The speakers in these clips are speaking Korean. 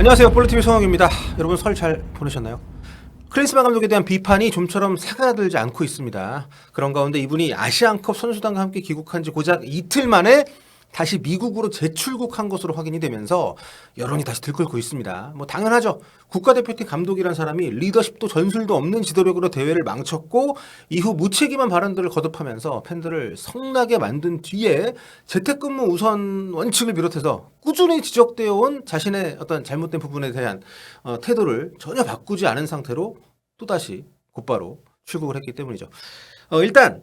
안녕하세요. 볼리TV 송영입니다. 여러분 설 잘 보내셨나요? 클린스만 감독에 대한 비판이 좀처럼 사그라들지 않고 있습니다. 그런 가운데 이분이 아시안컵 선수단과 함께 귀국한 지 고작 이틀 만에 다시 미국으로 재출국한 것으로 확인이 되면서 여론이 다시 들끓고 있습니다. 뭐 당연하죠. 국가대표팀 감독이란 사람이 리더십도 전술도 없는 지도력으로 대회를 망쳤고 이후 무책임한 발언들을 거듭하면서 팬들을 성나게 만든 뒤에 재택근무 우선 원칙을 비롯해서 꾸준히 지적되어 온 자신의 어떤 잘못된 부분에 대한 어, 태도를 전혀 바꾸지 않은 상태로 또다시 곧바로 출국을 했기 때문이죠. 어, 일단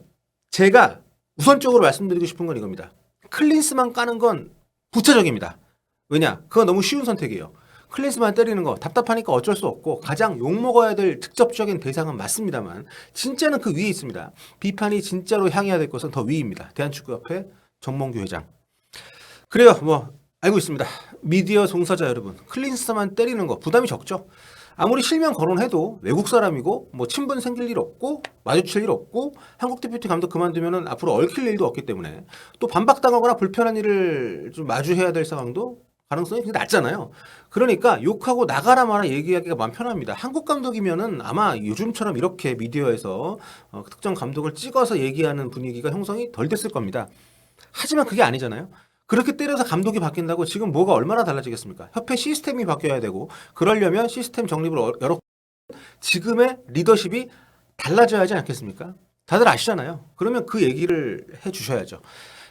제가 우선적으로 말씀드리고 싶은 건 이겁니다. 클린스만 까는 건 부차적입니다. 왜냐? 그건 너무 쉬운 선택이에요. 클린스만 때리는 거 답답하니까 어쩔 수 없고 가장 욕먹어야 될 직접적인 대상은 맞습니다만 진짜는 그 위에 있습니다. 비판이 진짜로 향해야 될 것은 더 위입니다. 대한축구협회 정몽규 회장. 그래요. 뭐 알고 있습니다. 미디어 종사자 여러분, 클린스만 때리는 거 부담이 적죠. 아무리 실명 거론해도 외국 사람이고 뭐 친분 생길 일 없고 마주칠 일 없고 한국 대표팀 감독 그만두면은 앞으로 얽힐 일도 없기 때문에 또 반박당하거나 불편한 일을 좀 마주해야 될 상황도 가능성이 굉장히 낮잖아요. 그러니까 욕하고 나가라 마라 얘기하기가 마음 편합니다. 한국 감독이면은 아마 요즘처럼 이렇게 미디어에서 어, 특정 감독을 찍어서 얘기하는 분위기가 형성이 덜 됐을 겁니다. 하지만 그게 아니잖아요. 그렇게 때려서 감독이 바뀐다고 지금 뭐가 얼마나 달라지겠습니까? 협회 시스템이 바뀌어야 되고 그러려면 시스템 정립을 어- 여러 지금의 리더십이 달라져야 하지 않겠습니까? 다들 아시잖아요. 그러면 그 얘기를 해 주셔야죠.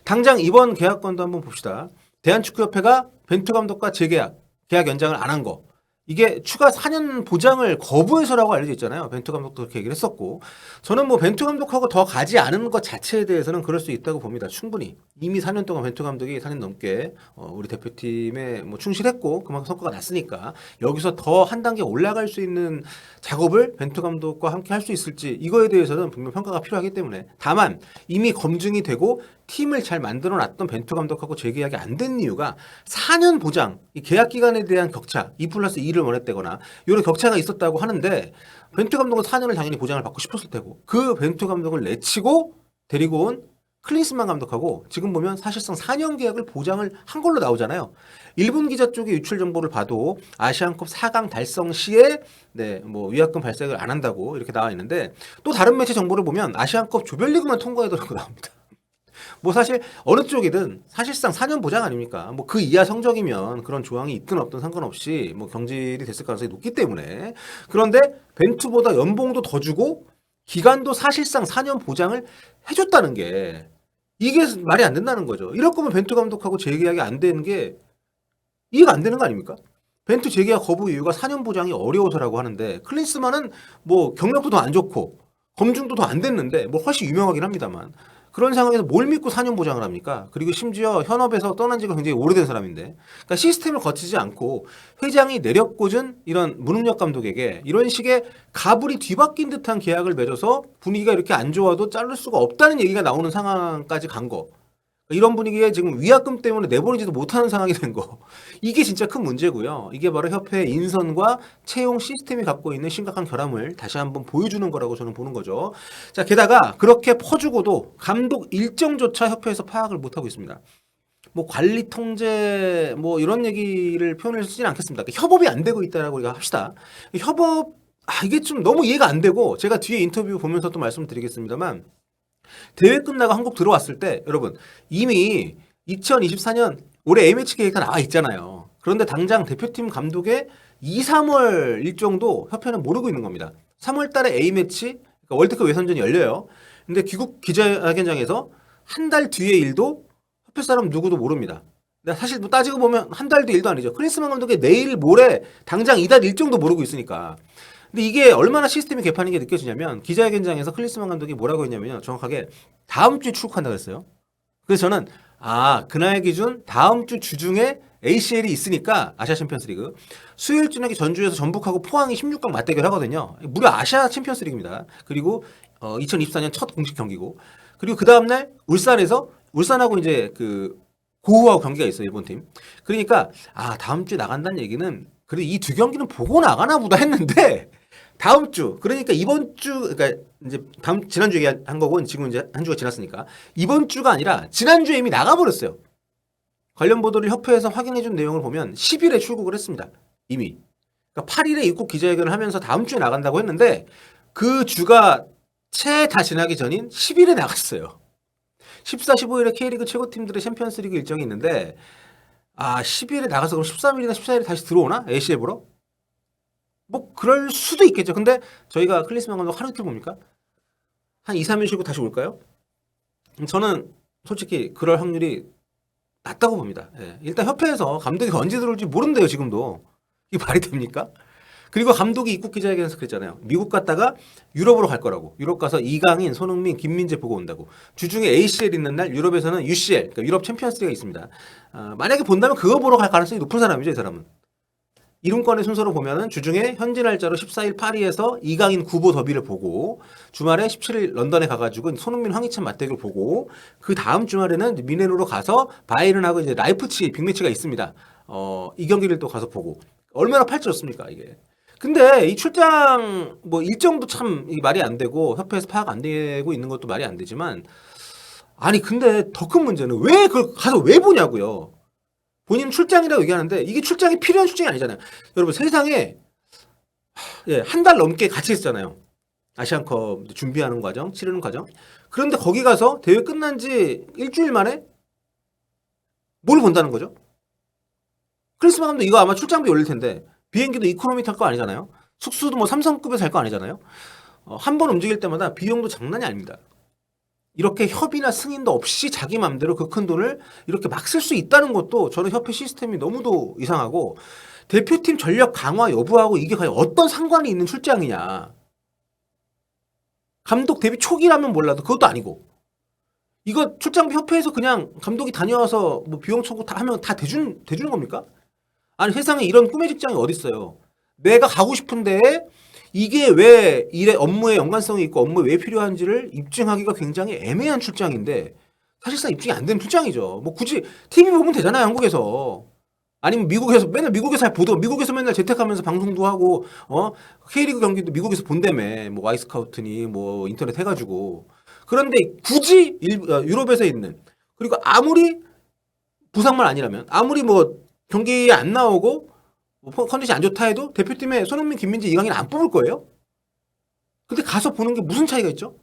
당장 이번 계약건도 한번 봅시다. 대한축구협회가 벤투 감독과 재계약, 계약 연장을 안 한 거. 이게 추가 4년 보장을 거부해서라고 알려져 있잖아요. 벤투 감독도 그렇게 얘기를 했었고. 저는 뭐 벤투 감독하고 더 가지 않은 것 자체에 대해서는 그럴 수 있다고 봅니다. 충분히. 이미 4년 동안 벤투 감독이 4년 넘게 어, 우리 대표팀에 뭐 충실했고 그만큼 성과가 났으니까 여기서 더 한 단계 올라갈 수 있는 작업을 벤투 감독과 함께 할 수 있을지 이거에 대해서는 분명 평가가 필요하기 때문에 다만 이미 검증이 되고 팀을 잘 만들어 놨던 벤투 감독하고 재계약이 안 된 이유가 4년 보장, 이 계약 기간에 대한 격차, 2 플러스 2를 원했다거나 이런 격차가 있었다고 하는데 벤투 감독은 4년을 당연히 보장을 받고 싶었을 테고 그 벤투 감독을 내치고 데리고 온 클린스만 감독하고 지금 보면 사실상 4년 계약을 보장을 한 걸로 나오잖아요. 일본 기자 쪽의 유출 정보를 봐도 아시안컵 4강 달성 시에 네, 뭐 위약금 발생을 안 한다고 이렇게 나와 있는데 또 다른 매체 정보를 보면 아시안컵 조별리그만 통과해도라고 나옵니다. 뭐 사실 어느 쪽이든 사실상 4년 보장 아닙니까? 뭐 그 이하 성적이면 그런 조항이 있든 없든 상관없이 뭐 경질이 됐을 가능성이 높기 때문에 그런데 벤투보다 연봉도 더 주고 기간도 사실상 4년 보장을 해줬다는 게 이게 말이 안 된다는 거죠. 이럴 거면 벤투 감독하고 재계약이 안 되는 게 이해가 안 되는 거 아닙니까? 벤투 재계약 거부 이유가 4년 보장이 어려워서라고 하는데 클린스만은 뭐 경력도 더 안 좋고 검증도 더 안 됐는데 뭐 훨씬 유명하긴 합니다만 그런 상황에서 뭘 믿고 4년 보장을 합니까? 그리고 심지어 현업에서 떠난 지가 굉장히 오래된 사람인데 그러니까 시스템을 거치지 않고 회장이 내력꽂은 이런 무능력 감독에게 이런 식의 가불이 뒤바뀐 듯한 계약을 맺어서 분위기가 이렇게 안 좋아도 자를 수가 없다는 얘기가 나오는 상황까지 간 거. 이런 분위기에 지금 위약금 때문에 내보내지도 못하는 상황이 된 거. 이게 진짜 큰 문제고요. 이게 바로 협회 인선과 채용 시스템이 갖고 있는 심각한 결함을 다시 한번 보여주는 거라고 저는 보는 거죠. 자, 게다가 그렇게 퍼주고도 감독 일정조차 협회에서 파악을 못하고 있습니다. 뭐 관리 통제 뭐 이런 얘기를 표현을 쓰지는 않겠습니다. 그러니까 협업이 안 되고 있다라고 우리가 합시다. 협업 아 이게 좀 너무 이해가 안 되고 제가 뒤에 인터뷰 보면서 또 말씀드리겠습니다만 대회 끝나고 한국 들어왔을 때 여러분 이미 2024년 올해 계획이 다 나와 있잖아요. 그런데 당장 대표팀 감독의 2, 3월 일정도 협회는 모르고 있는 겁니다. 3월 달에 A매치 그러니까 월드컵 예선전이 열려요. 근데 귀국 기자회견장에서 한 달 뒤의 일도 협회 사람 누구도 모릅니다. 사실 뭐 따지고 보면 한 달도 일도 아니죠. 크리스만 감독의 내일 모레 당장 이달 일정도 모르고 있으니까. 근데 이게 얼마나 시스템이 개판인 게 느껴지냐면 기자회견장에서 클린스만 감독이 뭐라고 했냐면요. 정확하게 다음 주에 출국한다고 했어요. 그래서 저는 아 그날 기준 다음 주 주중에 ACL이 있으니까 아시아 챔피언스 리그 수요일 저녁에 전주에서 전북하고 포항이 16강 맞대결 하거든요. 무려 아시아 챔피언스 리그입니다. 그리고 어, 2024년 첫 공식 경기고 그리고 그 다음 날 울산에서 울산하고 이제 그 고우하고 경기가 있어요 일본 팀. 그러니까 아 다음 주에 나간다는 얘기는 그래도 이 두 경기는 보고 나가나 보다 했는데 다음 주 그러니까 이번 주 그러니까 이제 다음 지난주 얘기한 거고 지금 이제 한 주가 지났으니까 이번 주가 아니라 지난주에 이미 나가버렸어요. 관련 보도를 협회에서 확인해 준 내용을 보면 10일에 출국을 했습니다. 이미. 그러니까 8일에 입국 기자회견을 하면서 다음 주에 나간다고 했는데 그 주가 채 다 지나기 전인 10일에 나갔어요. 14, 15일에 K리그 최고팀들의 챔피언스리그 일정이 있는데 아 10일에 나가서 그럼 13일이나 14일에 다시 들어오나? ACF로? 뭐 그럴 수도 있겠죠. 근데 저희가 클리스만 감독 하루 이틀 봅니까? 한 2, 3일 쉬고 다시 올까요? 음, 저는 솔직히 그럴 확률이 낮다고 봅니다. 예. 일단 협회에서 감독이 언제 들어올지 모른대요, 지금도. 이게 말이 됩니까? 그리고 감독이 입국 기자회견에서 그랬잖아요. 미국 갔다가 유럽으로 갈 거라고. 유럽 가서 이강인, 손흥민, 김민재 보고 온다고. 주중에 ACL 있는 날 유럽에서는 UCL, 그러니까 유럽 챔피언스리가 있습니다. 아, 만약에 본다면 그거 보러 갈 가능성이 높은 사람이죠, 이 사람은. 이름권의 순서로 보면은 주중에 현지 날짜로 14일 파리에서 이강인 구보 더비를 보고 주말에 17일 런던에 가가지고 손흥민 황희찬 맞대결 보고 그 다음 주말에는 미네로로 가서 바이른하고 이제 라이프치 빅매치가 있습니다. 어, 이 경기를 또 가서 보고 얼마나 팔찌였습니까 이게. 근데 이 출장 뭐 일정도 참이 말이 안 되고 협회에서 파악 안 되고 있는 것도 말이 안 되지만 아니 근데 더 큰 문제는 왜 그걸 가서 왜 보냐고요. 본인 출장이라고 얘기하는데 이게 출장이 필요한 출장이 아니잖아요. 여러분 세상에 예, 한 달 넘게 같이 있었잖아요. 아시안컵 준비하는 과정, 치르는 과정. 그런데 거기 가서 대회 끝난 지 일주일 만에 뭘 본다는 거죠? 크리스마 감독 이거 아마 출장비 올릴 텐데 비행기도 이코노미 탈 거 아니잖아요. 숙소도 뭐 삼성급에서 살 거 아니잖아요. 어, 한 번 움직일 때마다 비용도 장난이 아닙니다. 이렇게 협의나 승인도 없이 자기 맘대로 그 큰 돈을 이렇게 막 쓸 수 있다는 것도 저는 협회 시스템이 너무도 이상하고 대표팀 전력 강화 여부하고 이게 과연 어떤 상관이 있는 출장이냐. 감독 데뷔 초기라면 몰라도 그것도 아니고. 이거 출장비 협회에서 그냥 감독이 다녀와서 뭐 비용 청구 다 하면 다 대준, 대주는 겁니까? 아니 세상에 이런 꿈의 직장이 어딨어요. 내가 가고 싶은데 이게 왜 일의 업무에 연관성이 있고 업무에 왜 필요한지를 입증하기가 굉장히 애매한 출장인데 사실상 입증이 안 되는 출장이죠. 뭐 굳이 TV 보면 되잖아요, 한국에서. 아니면 미국에서 맨날 미국에서 보도 미국에서 맨날 재택하면서 방송도 하고 어 K리그 경기도 미국에서 본다며 뭐 와이스카우트니 뭐 인터넷 해가지고 그런데 굳이 일, 어, 유럽에서 있는 그리고 아무리 부상만 아니라면 아무리 뭐 경기에 안 나오고 뭐 컨디션 안 좋다 해도 대표팀에 손흥민, 김민재, 이강인 안 뽑을 거예요? 근데 가서 보는 게 무슨 차이가 있죠?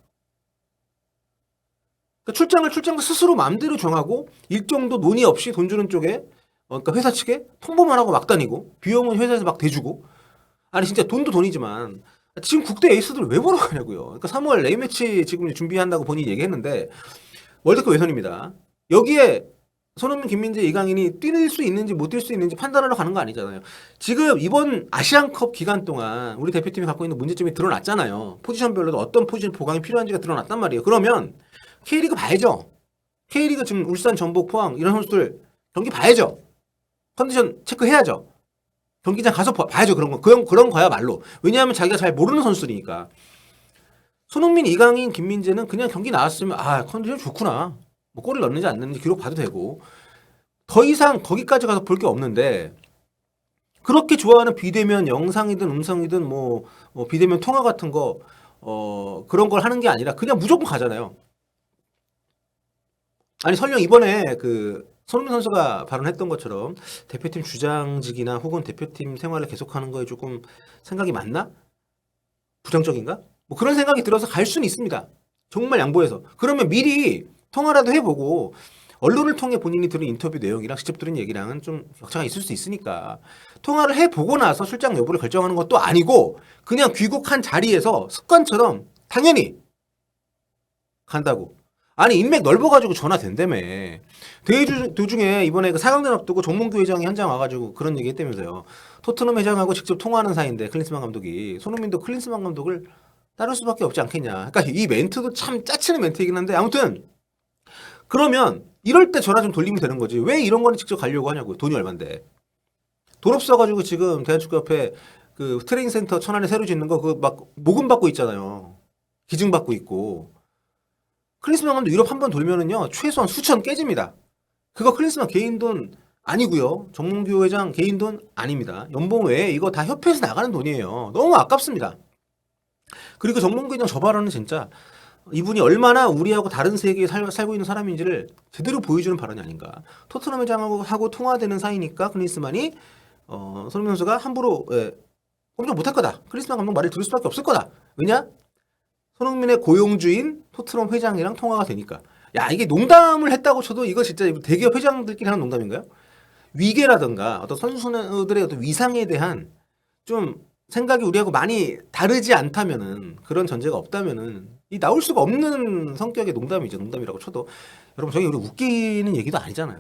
그러니까 출장을 출장 스스로 마음대로 정하고 일정도 논의 없이 돈 주는 쪽에 어, 그러니까 회사 측에 통보만 하고 막 다니고 비용은 회사에서 막 대주고 아니 진짜 돈도 돈이지만 지금 국대 에이스들 왜 보러 가냐고요. 그러니까 3월 레이매치 지금 준비한다고 본인이 얘기했는데 월드컵 예선입니다. 여기에 손흥민, 김민재, 이강인이 뛸 수 있는지 못 뛸 수 있는지 판단하러 가는 거 아니잖아요. 지금 이번 아시안컵 기간 동안 우리 대표팀이 갖고 있는 문제점이 드러났잖아요. 포지션별로도 어떤 포지션 보강이 필요한지가 드러났단 말이에요. 그러면 K리그 봐야죠. K리그 지금 울산, 전북, 포항 이런 선수들 경기 봐야죠. 컨디션 체크해야죠. 경기장 가서 봐- 봐야죠. 그런 거. 그런, 그런 거야말로. 왜냐하면 자기가 잘 모르는 선수니까. 손흥민, 이강인, 김민재는 그냥 경기 나왔으면 아 컨디션 좋구나. 뭐 골을 넣는지 안 넣는지 기록 봐도 되고 더 이상 거기까지 가서 볼 게 없는데 그렇게 좋아하는 비대면 영상이든 음성이든 뭐, 뭐 비대면 통화 같은 거 어, 그런 걸 하는 게 아니라 그냥 무조건 가잖아요. 아니 설령 이번에 그 손흥민 선수가 발언했던 것처럼 대표팀 주장직이나 혹은 대표팀 생활을 계속하는 거에 조금 생각이 맞나? 부정적인가? 뭐 그런 생각이 들어서 갈 수는 있습니다. 정말 양보해서. 그러면 미리 통화라도 해보고 언론을 통해 본인이 들은 인터뷰 내용이랑 직접 들은 얘기랑은 좀 격차가 있을 수 있으니까 통화를 해보고 나서 출장 여부를 결정하는 것도 아니고 그냥 귀국한 자리에서 습관처럼 당연히 간다고. 아니 인맥 넓어가지고 전화 된다며. 대회 주- 도중에 이번에 그 4강전 앞두고 정몽규 회장이 현장 와가지고 그런 얘기 했다면서요. 토트넘 회장하고 직접 통화하는 사이인데 클린스만 감독이 손흥민도 클린스만 감독을 따를 수밖에 없지 않겠냐. 그러니까 이 멘트도 참 짜치는 멘트이긴 한데 아무튼 그러면 이럴 때 전화 좀 돌리면 되는 거지. 왜 이런 거는 직접 가려고 하냐고. 돈이 얼만데. 돈 없어가지고 지금 대한축구협회 그 트레이닝 센터 천안에 새로 짓는 거그막 모금 받고 있잖아요. 기증 받고 있고. 클린스만 감독 유럽 한 번 돌면은요 최소한 수천 깨집니다. 그거 클린스만 개인 돈 아니고요. 정몽규 회장 개인 돈 아닙니다. 연봉 외에 이거 다 협회에서 나가는 돈이에요. 너무 아깝습니다. 그리고 정몽규 회장 저 발언은 진짜 이분이 얼마나 우리하고 다른 세계에 살, 살고 있는 사람인지를 제대로 보여주는 발언이 아닌가. 토트넘 회장하고 하고 통화되는 사이니까 클린스만이 어, 손흥민 선수가 함부로 예, 꼼짝 못할 거다. 크리스만 감독 말을 들을 수밖에 없을 거다. 왜냐? 손흥민의 고용주인 토트넘 회장이랑 통화가 되니까. 야 이게 농담을 했다고 쳐도 이거 진짜 대기업 회장들끼리 하는 농담인가요? 위계라든가 어떤 선수들의 어떤 위상에 대한 좀 생각이 우리하고 많이 다르지 않다면은 그런 전제가 없다면은 이 나올 수가 없는 성격의 농담이죠. 농담이라고 쳐도 여러분 저기 우리 웃기는 얘기도 아니잖아요.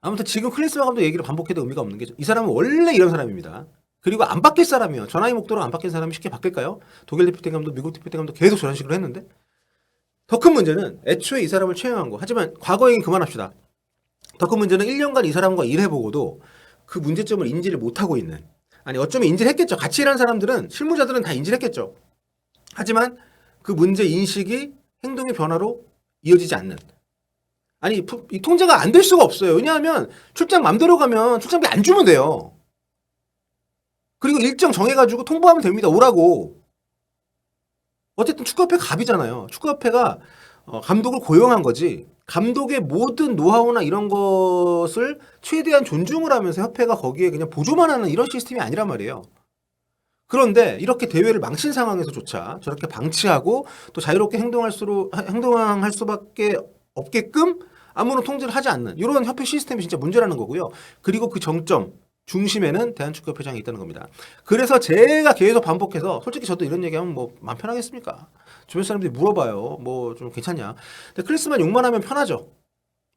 아무튼 지금 클린스만 감독 얘기를 반복해도 의미가 없는 게 이 사람은 원래 이런 사람입니다. 그리고 안 바뀔 사람이에요. 전화위 목도로 안 바뀐 사람이 쉽게 바뀔까요? 독일 대표팀 감독, 미국 대표팀 감독 계속 저런 식으로 했는데 더 큰 문제는 애초에 이 사람을 채용한 거. 하지만 과거 얘기 그만합시다. 더 큰 문제는 1년간 이 사람과 일해보고도 그 문제점을 인지를 못하고 있는 아니 어쩌면 인지를 했겠죠. 같이 일하는 사람들은 실무자들은 다 인지를 했겠죠. 하지만 그 문제 인식이 행동의 변화로 이어지지 않는 아니 푸- 이 통제가 안 될 수가 없어요. 왜냐하면 출장 맘대로 가면 출장비 안 주면 돼요. 그리고 일정 정해가지고 통보하면 됩니다. 오라고. 어쨌든 축구협회 갑이잖아요. 축구협회가 어, 감독을 고용한 거지. 감독의 모든 노하우나 이런 것을 최대한 존중을 하면서 협회가 거기에 그냥 보조만 하는 이런 시스템이 아니란 말이에요. 그런데 이렇게 대회를 망친 상황에서조차 저렇게 방치하고 또 자유롭게 행동할수록 행동할 수밖에 없게끔 아무런 통제를 하지 않는 이런 협회 시스템이 진짜 문제라는 거고요. 그리고 그 정점 중심에는 대한축구협회장이 있다는 겁니다. 그래서 제가 계속 반복해서 솔직히 저도 이런 얘기하면 뭐 마음 편하겠습니까? 주변 사람들이 물어봐요. 뭐 좀 괜찮냐? 근데 크리스만 욕만 하면 편하죠.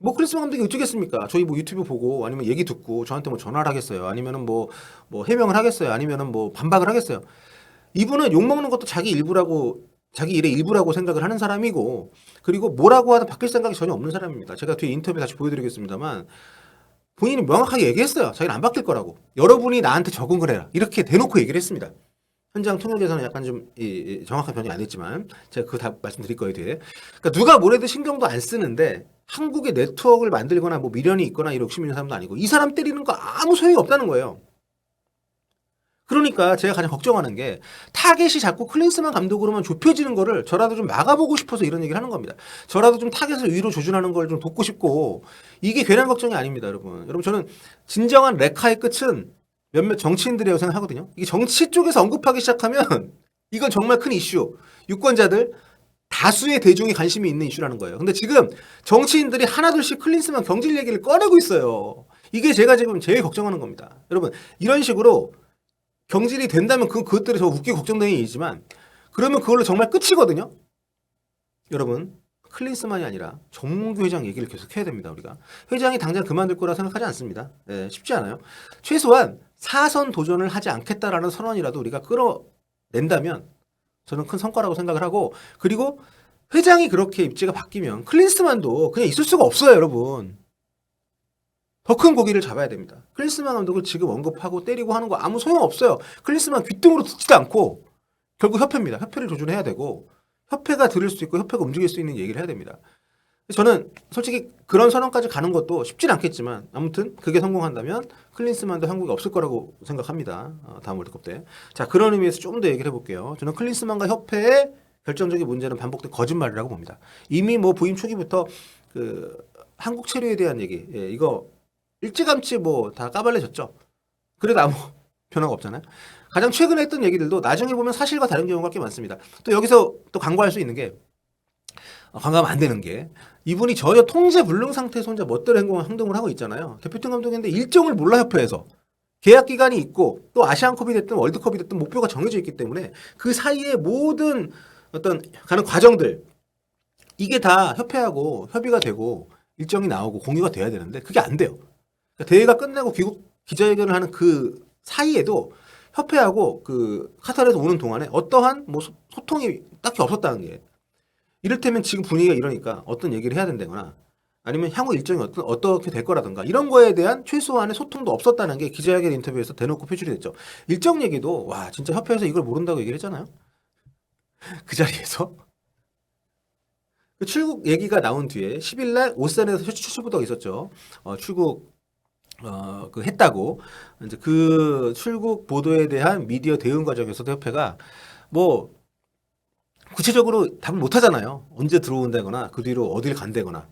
뭐 크리스만 감독이 어쩌겠습니까? 저희 뭐 유튜브 보고 아니면 얘기 듣고 저한테 뭐 전화를 하겠어요. 아니면은 뭐 뭐 해명을 하겠어요. 아니면은 뭐 반박을 하겠어요. 이분은 욕 먹는 것도 자기 일부라고 자기 일의 일부라고 생각을 하는 사람이고 그리고 뭐라고 하든 바뀔 생각이 전혀 없는 사람입니다. 제가 뒤에 인터뷰 다시 보여드리겠습니다만 본인이 명확하게 얘기했어요. 자기는 안 바뀔 거라고. 여러분이 나한테 적응을 해라. 이렇게 대놓고 얘기를 했습니다. 현장 통역에서는 약간 좀 이, 이 정확한 변이 안 했지만 제가 그거 다 말씀드릴 거예요 뒤에. 그러니까 누가 뭐래도 신경도 안 쓰는데 한국의 네트워크를 만들거나 뭐 미련이 있거나 이런 욕심 있는 사람도 아니고 이 사람 때리는 거 아무 소용이 없다는 거예요. 그러니까 제가 가장 걱정하는 게 타겟이 자꾸 클린스만 감독으로만 좁혀지는 거를 저라도 좀 막아보고 싶어서 이런 얘기를 하는 겁니다. 저라도 좀 타겟을 위로 조준하는 걸 좀 돕고 싶고 이게 괜한 걱정이 아닙니다, 여러분. 여러분 저는 진정한 레카의 끝은 몇몇 정치인들이라고 생각하거든요. 이게 정치 쪽에서 언급하기 시작하면 이건 정말 큰 이슈. 유권자들 다수의 대중이 관심이 있는 이슈라는 거예요. 근데 지금 정치인들이 하나둘씩 클린스만 경질 얘기를 꺼내고 있어요. 이게 제가 지금 제일 걱정하는 겁니다. 여러분 이런 식으로 경질이 된다면 그 그것들이 저 웃기고 걱정되는 일이지만 그러면 그걸로 정말 끝이거든요. 여러분 클린스만이 아니라 정몽규 회장 얘기를 계속 해야 됩니다. 우리가 회장이 당장 그만둘 거라 생각하지 않습니다. 예, 쉽지 않아요. 최소한 사선 도전을 하지 않겠다라는 선언이라도 우리가 끌어낸다면 저는 큰 성과라고 생각을 하고 그리고 회장이 그렇게 입지가 바뀌면 클린스만도 그냥 있을 수가 없어요, 여러분. 더 큰 고기를 잡아야 됩니다. 클린스만 감독을 지금 언급하고 때리고 하는 거 아무 소용 없어요. 클린스만 귀등으로 듣지도 않고 결국 협회입니다. 협회를 조준해야 되고 협회가 들을 수 있고 협회가 움직일 수 있는 얘기를 해야 됩니다. 저는 솔직히 그런 선언까지 가는 것도 쉽진 않겠지만 아무튼 그게 성공한다면 클린스만도 한국에 없을 거라고 생각합니다. 어, 다음 월드컵 때. 자 그런 의미에서 좀 더 얘기를 해볼게요. 저는 클린스만과 협회의 결정적인 문제는 반복된 거짓말이라고 봅니다. 이미 뭐 부임 초기부터 그 한국 체류에 대한 얘기 예, 이거 일찌감치 뭐 다 까발려졌죠. 그래도 아무 변화가 없잖아요. 가장 최근에 했던 얘기들도 나중에 보면 사실과 다른 경우가 꽤 많습니다. 또 여기서 또 광고할 수 있는 게 어, 광고하면 안 되는 게 이분이 전혀 통제 불능 상태에서 혼자 멋대로 행동을, 행동을 하고 있잖아요. 대표팀 감독인데 일정을 몰라 협회에서 계약 기간이 있고 또 아시안컵이 됐든 월드컵이 됐든 목표가 정해져 있기 때문에 그 사이에 모든 어떤 가는 과정들 이게 다 협회하고 협의가 되고 일정이 나오고 공유가 돼야 되는데 그게 안 돼요. 그러니까 대회가 끝나고 귀국 기자회견을 하는 그 사이에도 협회하고 그 카타르에서 오는 동안에 어떠한 뭐 소- 소통이 딱히 없었다는 게 이를테면 지금 분위기가 이러니까 어떤 얘기를 해야 된다거나 아니면 향후 일정이 어떤 어떻게 될 거라든가 이런 거에 대한 최소한의 소통도 없었다는 게 기자회견 인터뷰에서 대놓고 표출이 됐죠. 일정 얘기도 와 진짜 협회에서 이걸 모른다고 얘기를 했잖아요. 그 자리에서 그 출국 얘기가 나온 뒤에 10일 날 오산에서 출출보도가 있었죠. 어, 출국 어, 그 했다고 이제 그 출국 보도에 대한 미디어 대응 과정에서도 협회가 뭐 구체적으로 답을 못 하잖아요. 언제 들어온다거나 그 뒤로 어딜 간다거나.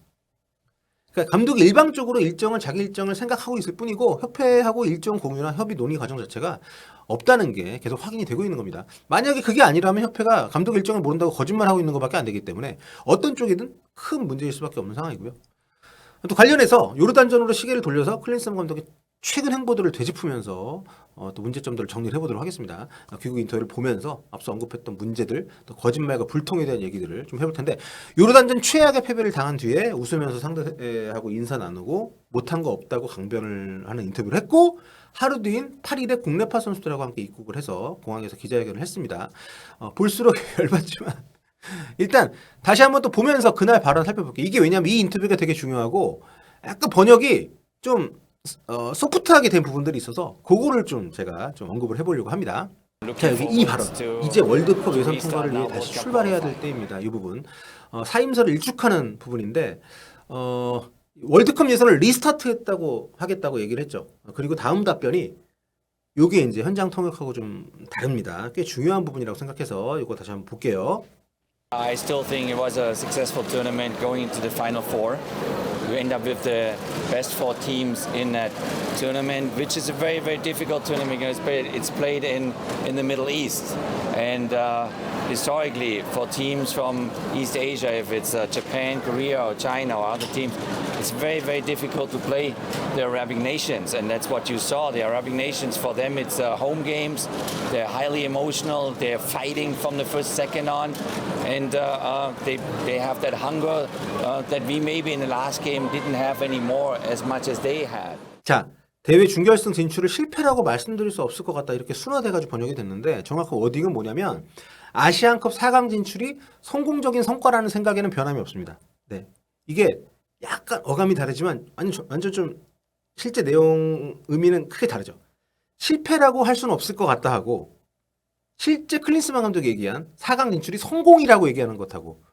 그러니까 감독이 일방적으로 일정을 자기 일정을 생각하고 있을 뿐이고 협회하고 일정 공유나 협의 논의 과정 자체가 없다는 게 계속 확인이 되고 있는 겁니다. 만약에 그게 아니라면 협회가 감독 일정을 모른다고 거짓말하고 있는 것밖에 안 되기 때문에 어떤 쪽이든 큰 문제일 수밖에 없는 상황이고요. 또 관련해서 요르단전으로 시계를 돌려서 클린스만 감독의 최근 행보들을 되짚으면서 어, 또 문제점들을 정리를 해보도록 하겠습니다. 어, 귀국 인터뷰를 보면서 앞서 언급했던 문제들, 또 거짓말과 불통에 대한 얘기들을 좀 해볼 텐데 요르단전 최악의 패배를 당한 뒤에 웃으면서 상대하고 인사 나누고 못한 거 없다고 강변을 하는 인터뷰를 했고 하루 뒤인 8일에 국내파 선수들하고 함께 입국을 해서 공항에서 기자회견을 했습니다. 어, 볼수록 열받지만 일단 다시 한번 또 보면서 그날 발언 살펴볼게요. 이게 왜냐면 이 인터뷰가 되게 중요하고 약간 번역이 좀 어, 소프트하게 된 부분들이 있어서 그거를 좀 제가 좀 언급을 해보려고 합니다. 자 여기 이 발언 이제 월드컵 예선 통과를 위해 다시 출발해야 될 때입니다. 이 부분 어, 사임서를 일축하는 부분인데 어, 월드컵 예선을 리스타트했다고 하겠다고 얘기를 했죠. 그리고 다음 답변이 요게 이제 현장 통역하고 좀 다릅니다. 꽤 중요한 부분이라고 생각해서 이거 다시 한번 볼게요. I still think it was a successful tournament going into the final four. You end up with the best four teams in that tournament, which is a very, very difficult tournament because it's played, it's played in, in the Middle East. And uh, historically, for teams from East Asia, if it's uh, Japan, Korea, or China, or other teams, it's very, very difficult to play the Arabic nations. And that's what you saw. The Arabic nations, for them, it's uh, home games. They're highly emotional. They're fighting from the first second on. And uh, uh, they, they have that hunger uh, that we maybe in the last game didn't have anymore as much as they had. 자, 대회 준결승 진출을 실패라고 말씀드릴 수 없을 것 같다. 이렇게 순화돼가지고 번역이 됐는데 정확한 워딩은 뭐냐면 아시안컵 4강 진출이 성공적인 성과라는 생각에는 변함이 없습니다. 네. 이게 약간 어감이 다르지만 아니, 저- 완전 좀 실제 내용 의미는 크게 다르죠. 실패라고 할 수는 없을 것 같다 하고 실제 클린스만 감독이 얘기한 4강 진출이 성공이라고 얘기하는 것하고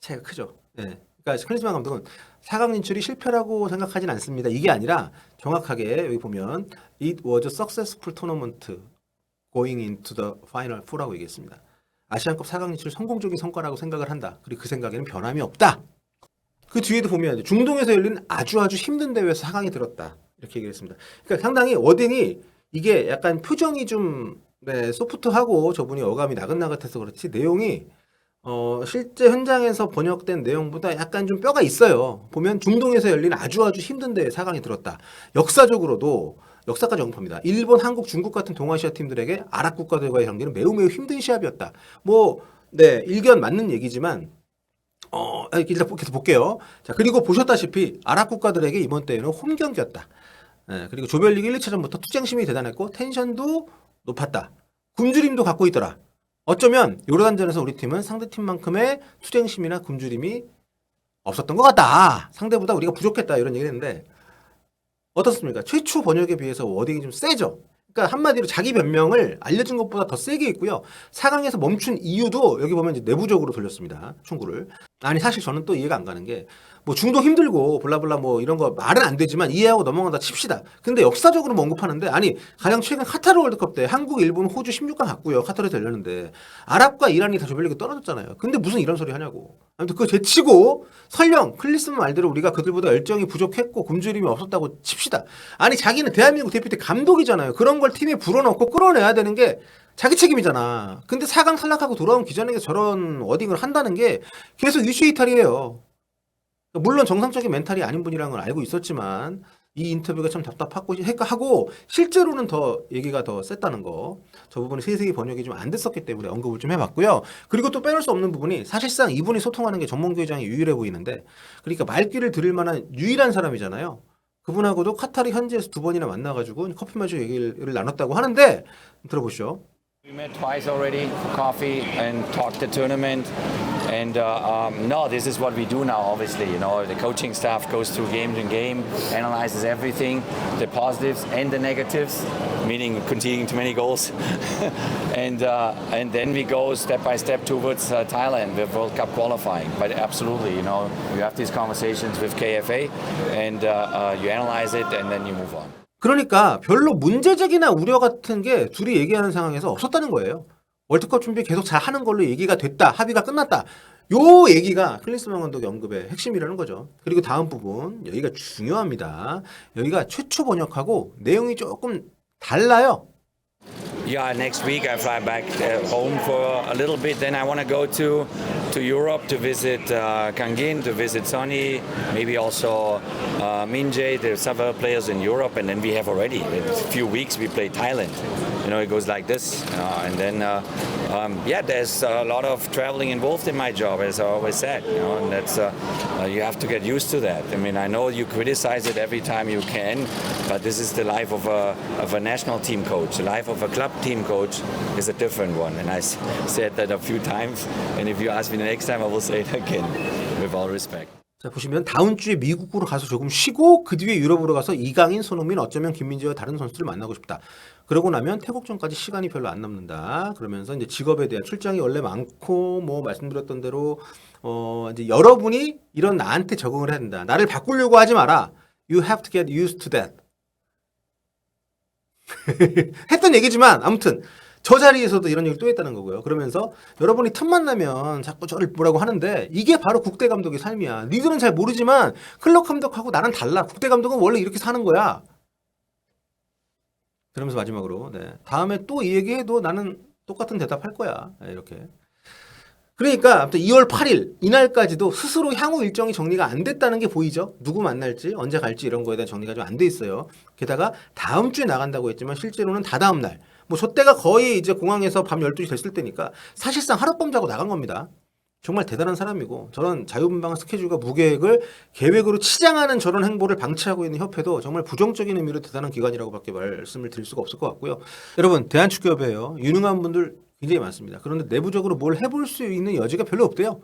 차이가 크죠. 네. 그러니까 클린스만 감독은 4강 진출이 실패라고 생각하진 않습니다. 이게 아니라 정확하게 여기 보면 It was a successful tournament going into the final four라고 얘기했습니다. 아시안컵 4강 진출 성공적인 성과라고 생각을 한다. 그리고 그 생각에는 변함이 없다. 그 뒤에도 보면 중동에서 열린 아주 아주 힘든 대회에서 4강에 들었다. 이렇게 얘기했습니다. 그러니까 상당히 워딩이 이게 약간 표정이 좀 네, 소프트하고 저분이 어감이 나긋나긋해서 그렇지 내용이 어, 실제 현장에서 번역된 내용보다 약간 좀 뼈가 있어요. 보면 중동에서 열린 아주 아주 힘든 대회 4강에 들었다. 역사적으로도 역사까지 언급합니다. 일본, 한국, 중국 같은 동아시아 팀들에게 아랍 국가들과의 경기는 매우 매우 힘든 시합이었다. 뭐, 네, 일견 맞는 얘기지만 어, 아, 일단 계속 볼게요. 자, 그리고 보셨다시피 아랍 국가들에게 이번 대회는 홈 경기였다. 예, 그리고 조별리그 1, 2차전부터 투쟁심이 대단했고 텐션도 높았다. 굶주림도 갖고 있더라. 어쩌면 요르단전에서 우리 팀은 상대 팀만큼의 투쟁심이나 굶주림이 없었던 것 같다. 상대보다 우리가 부족했다 이런 얘기를 했는데 어떻습니까? 최초 번역에 비해서 워딩이 좀 세죠. 그러니까 한마디로 자기 변명을 알려진 것보다 더 세게 있고요. 4강에서 멈춘 이유도 여기 보면 이제 내부적으로 돌렸습니다. 충구를. 아니 사실 저는 또 이해가 안 가는 게 뭐 중동 힘들고 블라블라 뭐 이런 거 말은 안 되지만 이해하고 넘어간다 칩시다. 근데 역사적으로 뭐 언급하는데 아니 가장 최근 카타르 월드컵 때 한국, 일본, 호주 16강 갔고요. 카타르에서 열렸는데 아랍과 이란이 다 조별리그 떨어졌잖아요. 근데 무슨 이런 소리 하냐고. 아무튼 그거 제치고 설령 클리스만 말대로 우리가 그들보다 열정이 부족했고 굶주림이 없었다고 칩시다. 아니 자기는 대한민국 대표팀 감독이잖아요. 그런 걸 팀에 불어넣고 끌어내야 되는 게 자기 책임이잖아. 근데 4강 탈락하고 돌아온 기자에게 저런 워딩을 한다는 게 계속 이슈 이탈이에요. 물론 정상적인 멘탈이 아닌 분이라는 걸 알고 있었지만 이 인터뷰가 참 답답하고 하고 실제로는 더 얘기가 더 셌다는 거. 저 부분은 세세히 번역이 좀 안 됐었기 때문에 언급을 좀 해봤고요. 그리고 또 빼놓을 수 없는 부분이 사실상 이분이 소통하는 게 정몽규 회장이 유일해 보이는데 그러니까 말귀를 들을 만한 유일한 사람이잖아요. 그분하고도 카타르 현지에서 두 번이나 만나가지고 커피 마시고 얘기를 나눴다고 하는데 들어보시죠. We met twice already for coffee and talked the tournament. And uh, um, no, this is what we do now. Obviously, you know, the coaching staff goes through game to game, analyzes everything, the positives and the negatives, meaning conceding too many goals, and uh, and then we go step by step towards uh, Thailand with World Cup qualifying. But absolutely, you know, you have these conversations with KFA, and uh, uh, you analyze it, and then you move on. 그러니까 별로 문제적이나 우려 같은 게 둘이 얘기하는 상황에서 없었다는 거예요. 월드컵 준비 계속 잘 하는 걸로 얘기가 됐다. 합의가 끝났다. 요 얘기가 클린스만 감독의 언급의 핵심이라는 거죠. 그리고 다음 부분 여기가 중요합니다. 여기가 최초 번역하고 내용이 조금 달라요. Yeah, next week I fly back uh, home for a little bit. Then I want to go to to Europe to visit uh, Kangin, to visit Sonny, maybe also uh, Minjay. There's several players in Europe, and then we have already in a few weeks we play Thailand. You know, it goes like this, uh, and then uh, um, yeah, there's a lot of traveling involved in my job, as I always said. You know, and that's uh, uh, you have to get used to that. I mean, I know you criticize it every time you can, but this is the life of a of a national team coach. The life of a club team coach is a different one, and I said that a few times. And if you ask me the next time, I will say it again, with all respect. 자 보시면 다음 주에 미국으로 가서 조금 쉬고 그 뒤에 유럽으로 가서 이강인, 손흥민, 어쩌면 김민재와 다른 선수들 만나고 싶다. 그러고 나면 태국전까지 시간이 별로 안 남는다. 그러면서 이제 직업에 대한 출장이 원래 많고 뭐 말씀드렸던 대로 어 이제 여러분이 이런 나한테 적응을 해야 된다. 나를 바꾸려고 하지 마라. You have to get used to that. 했던 얘기지만 아무튼 저 자리에서도 이런 얘기를 또 했다는 거고요. 그러면서 여러분이 틈만 나면 자꾸 저를 뭐라고 하는데 이게 바로 국대 감독의 삶이야. 니들은 잘 모르지만 클럽 감독하고 나는 달라. 국대 감독은 원래 이렇게 사는 거야. 그러면서 마지막으로 네. 다음에 또 이 얘기해도 나는 똑같은 대답할 거야. 네, 이렇게. 그러니까 아무튼 2월 8일 이날까지도 스스로 향후 일정이 정리가 안 됐다는 게 보이죠. 누구 만날지 언제 갈지 이런 거에 대한 정리가 좀 안 돼 있어요. 게다가 다음 주에 나간다고 했지만 실제로는 다다음 날. 뭐 저 때가 거의 이제 공항에서 밤 12시 됐을 때니까 사실상 하룻밤 자고 나간 겁니다. 정말 대단한 사람이고 저런 자유분방 스케줄과 무계획을 계획으로 치장하는 저런 행보를 방치하고 있는 협회도 정말 부정적인 의미로 대단한 기관이라고밖에 말씀을 드릴 수가 없을 것 같고요. 여러분 대한축구협회예요. 유능한 분들 굉장히 많습니다. 그런데 내부적으로 뭘 해볼 수 있는 여지가 별로 없대요.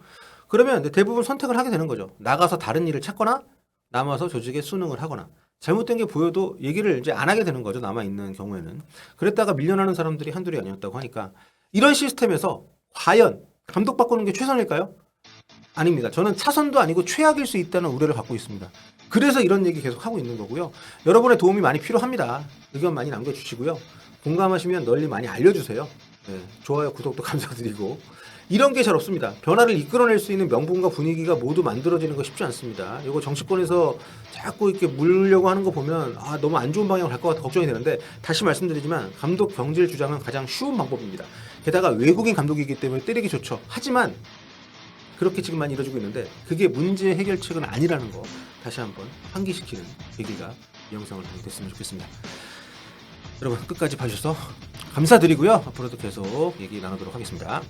그러면 대부분 선택을 하게 되는 거죠. 나가서 다른 일을 찾거나 남아서 조직에 수능을 하거나 잘못된 게 보여도 얘기를 이제 안 하게 되는 거죠. 남아 있는 경우에는 그랬다가 밀려나는 사람들이 한둘이 아니었다고 하니까 이런 시스템에서 과연 감독 바꾸는 게 최선일까요? 아닙니다. 저는 차선도 아니고 최악일 수 있다는 우려를 갖고 있습니다. 그래서 이런 얘기 계속 하고 있는 거고요. 여러분의 도움이 많이 필요합니다. 의견 많이 남겨주시고요. 공감하시면 널리 많이 알려주세요. 네, 좋아요, 구독도 감사드리고 이런 게 잘 없습니다. 변화를 이끌어낼 수 있는 명분과 분위기가 모두 만들어지는 거 쉽지 않습니다. 이거 정치권에서 자꾸 이렇게 물려고 하는 거 보면 아 너무 안 좋은 방향으로 갈 것 같아 걱정이 되는데 다시 말씀드리지만 감독 경질 주장은 가장 쉬운 방법입니다. 게다가 외국인 감독이기 때문에 때리기 좋죠. 하지만 그렇게 지금 많이 이루어지고 있는데 그게 문제 해결책은 아니라는 거 다시 한번 환기시키는 계기가 이 영상을 통해 됐으면 좋겠습니다. 여러분 끝까지 봐주셔서 감사드리고요. 앞으로도 계속 얘기 나누도록 하겠습니다.